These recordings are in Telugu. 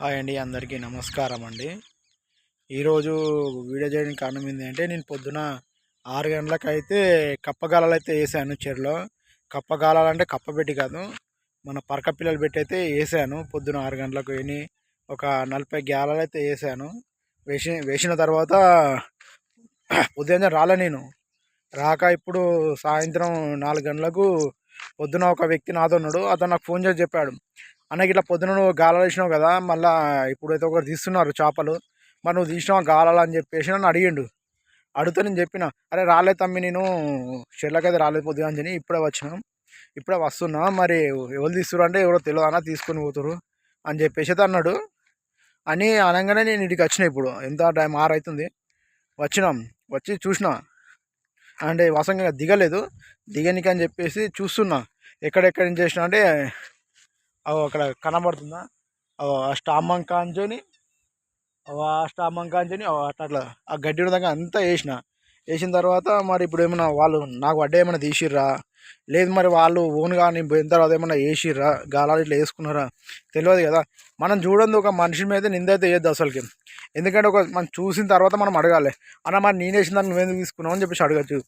హాయ్ అండి అందరికీ నమస్కారం అండి. ఈరోజు వీడియో చేయడానికి కారణం ఏంటంటే నేను పొద్దున ఆరు గంటలకు అయితే కప్పగాలాలు అయితే వేసాను చెరులో. కప్పగాలాలు అంటే కప్పబెట్టి కాదు మన పరక పిల్లలు పెట్టి అయితే వేసాను. పొద్దున ఆరు గంటలకు విని ఒక నలభై గ్యాలలు అయితే వేసాను. వేసి వేసిన తర్వాత ఉదయం రాలే నేను. రాక ఇప్పుడు సాయంత్రం నాలుగు గంటలకు పొద్దున ఒక వ్యక్తి నాతో ఉన్నాడు. అతను నాకు ఫోన్ చేసి చెప్పాడు. అన్నకి ఇట్లా పొద్దున నువ్వు గాలాలు వేసినావు కదా మళ్ళీ ఇప్పుడైతే ఒకరు తీస్తున్నారు చేపలు. మరి నువ్వు తీసినావు గాలాలు అని చెప్పేసి నన్ను అడిగిండు. అడిగితే నేను చెప్పిన అరే రాలేదు తమ్మి నేను షెడ్లకైతే రాలేదు పొద్దుగా అని ఇప్పుడే వచ్చినాం. ఇప్పుడే వస్తున్నా మరి ఎవరు తీస్తున్నారు అంటే ఎవరో తెలియదు అన్న తీసుకొని పోతురు అని చెప్పేసి అయితే అన్నాడు. అని అనగానే నేను ఇంటికి వచ్చిన ఇప్పుడు ఎంత టైం ఆరవుతుంది వచ్చినాం వచ్చి చూసిన. అంటే వసంగా దిగలేదు. దిగనికి అని చెప్పేసి చూస్తున్నా. ఎక్కడెక్కడి నుంచి చేసిన అంటే అక్కడ కనబడుతుందా? ఆ స్టామం కాంచోని ఆ స్టామం కాంచోని అట్లా అట్లా. ఆ గడ్డి దాకా అంతా వేసిన. వేసిన తర్వాత మరి ఇప్పుడు ఏమైనా వాళ్ళు నాకు వడ్డ ఏమైనా తీసిర్రా? లేదు మరి వాళ్ళు ఓన్గా నేను పోయిన తర్వాత ఏమైనా వేసిర్రా? గాలాలు ఇట్లా వేసుకున్నారా? తెలియదు కదా. మనం చూడండి ఒక మనిషి మీద నిందైతే వేయద్దు అసలుకి. ఎందుకంటే ఒక మనం చూసిన తర్వాత మనం అడగాలి. అన్న మరి నేను వేసిన దాన్ని నువ్వెందుకు తీసుకున్నావు అని చెప్పేసి అడగచ్చు.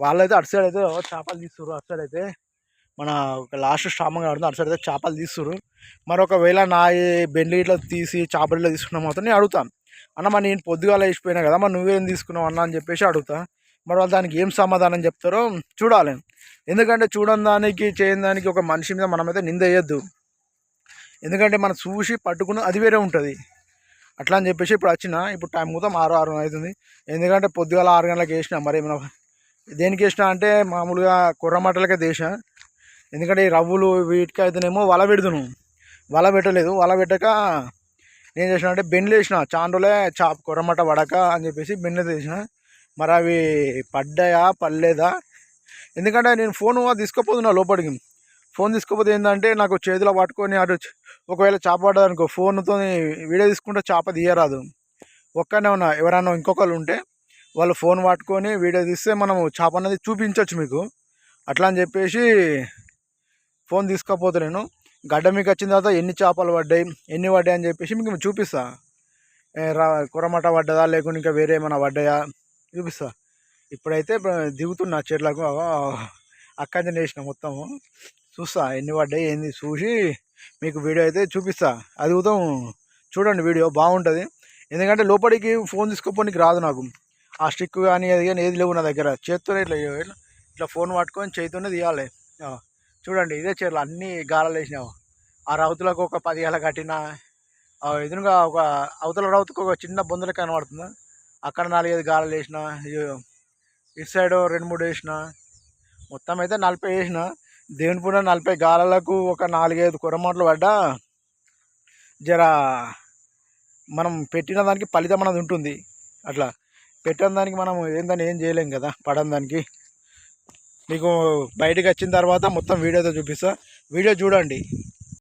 వాళ్ళైతే అటు సైడ్ అయితే చేపలు తీస్తున్నారు అటు సైడ్ అయితే. మన లాస్ట్ స్టామంగా ఆడుతుంది అటు సైడ్ అయితే చేపలు తీస్తున్నారు మరి ఒకవేళ నా బెండ్లు ఇట్లా తీసి చేపలు ఇట్లా తీసుకున్న మాత్రం నేను అడుగుతాను అన్న మరి నేను పొద్దుగాల వేసిపోయినా కదా మరి నువ్వేం తీసుకున్నావు అన్న అని చెప్పేసి అడుగుతా. మరి వాళ్ళు దానికి ఏం సమాధానం చెప్తారో చూడాలి. ఎందుకంటే చూడని దానికి చేయని దానికి ఒక మనిషి మీద మనమైతే నింద వేయద్దు. ఎందుకంటే మనం చూసి పట్టుకున్న అది వేరే ఉంటుంది. అట్లా అని చెప్పేసి ఇప్పుడు వచ్చిన ఇప్పుడు టైం మొత్తం ఆరు ఆరు అవుతుంది. ఎందుకంటే పొద్దుగాల ఆరు గంటలకు వేసిన మరి మనం దేనికి వేసిన అంటే మామూలుగా కుర్రమట్టలకే దేశం ఎందుకంటే ఈ రవ్వులు వీటికి అయితేనేమో వల పెడుతున్నాం వల పెట్టలేదు. వల పెట్టక నేను చేసిన అంటే బెండ్లు వేసిన. చాండ్రోలే చాప కొరమట పడక అని చెప్పేసి బెండ్లు వేసిన. మరి అవి పడ్డాయా? పడలేదా? ఎందుకంటే నేను ఫోన్ తీసుకోపోతున్నా లోపలికి. ఫోన్ తీసుకోపోతే ఏంటంటే నాకు చేతిలో పట్టుకొని అటు ఒకవేళ చేప పడ్డదనుకో ఫోన్తో వీడియో తీసుకుంటే చేప తీయరాదు. ఒక్కనే ఉన్నా. ఎవరన్నా ఇంకొకరు ఉంటే వాళ్ళు ఫోన్ పట్టుకొని వీడియో తీస్తే మనం చేప అనేది చూపించవచ్చు మీకు. అట్లా అని చెప్పేసి ఫోన్ తీసుకోపోతలేను గడ్డ మీకు వచ్చిన తర్వాత ఎన్ని చేపలు పడ్డాయి ఎన్ని పడ్డాయి అని చెప్పేసి మీకు చూపిస్తా. రా కురమట పడ్డదా లేకుంటే ఇంకా వేరే ఏమైనా పడ్డాయా చూపిస్తా. ఇప్పుడైతే దిగుతున్నా చెట్లకు అక్కడి వేసిన మొత్తము చూస్తా ఎన్ని పడ్డాయి ఏంది చూసి మీకు వీడియో అయితే చూపిస్తా. అది ఉదయం చూడండి వీడియో బాగుంటుంది. ఎందుకంటే లోపలికి ఫోన్ తీసుకోపోనికి రాదు నాకు. ఆ స్టిక్ కానీ అది కానీ ఏది లేవు నా దగ్గర. చేత్తోనే ఇట్లా ఇట్లా ఫోన్ పట్టుకొని చేతితోనే తీయాలి. చూడండి ఇదే చీరలు అన్నీ గాలాలు వేసినావు. ఆ రౌతులకు ఒక పది ఏళ్ళ కట్టిన ఎదురుగా ఒక అవతల రౌతుకు ఒక చిన్న బొందులు కనబడుతుంది. అక్కడ నాలుగైదు గాలాలు వేసిన ఇటు సైడ్ రెండు మూడు వేసిన మొత్తం అయితే నలభై వేసిన. దేవుని నలభై గాలాలకు ఒక నాలుగైదు కురమట్లు పడ్డా జర మనం పెట్టిన దానికి ఫలితం అనేది ఉంటుంది. అట్లా పెట్టిన దానికి మనం ఏందని ఏం చేయలేం కదా పడని దానికి. మీకు బయటకు వచ్చిన తర్వాత మొత్తం వీడియోతో చూపిస్తా. వీడియో చూడండి.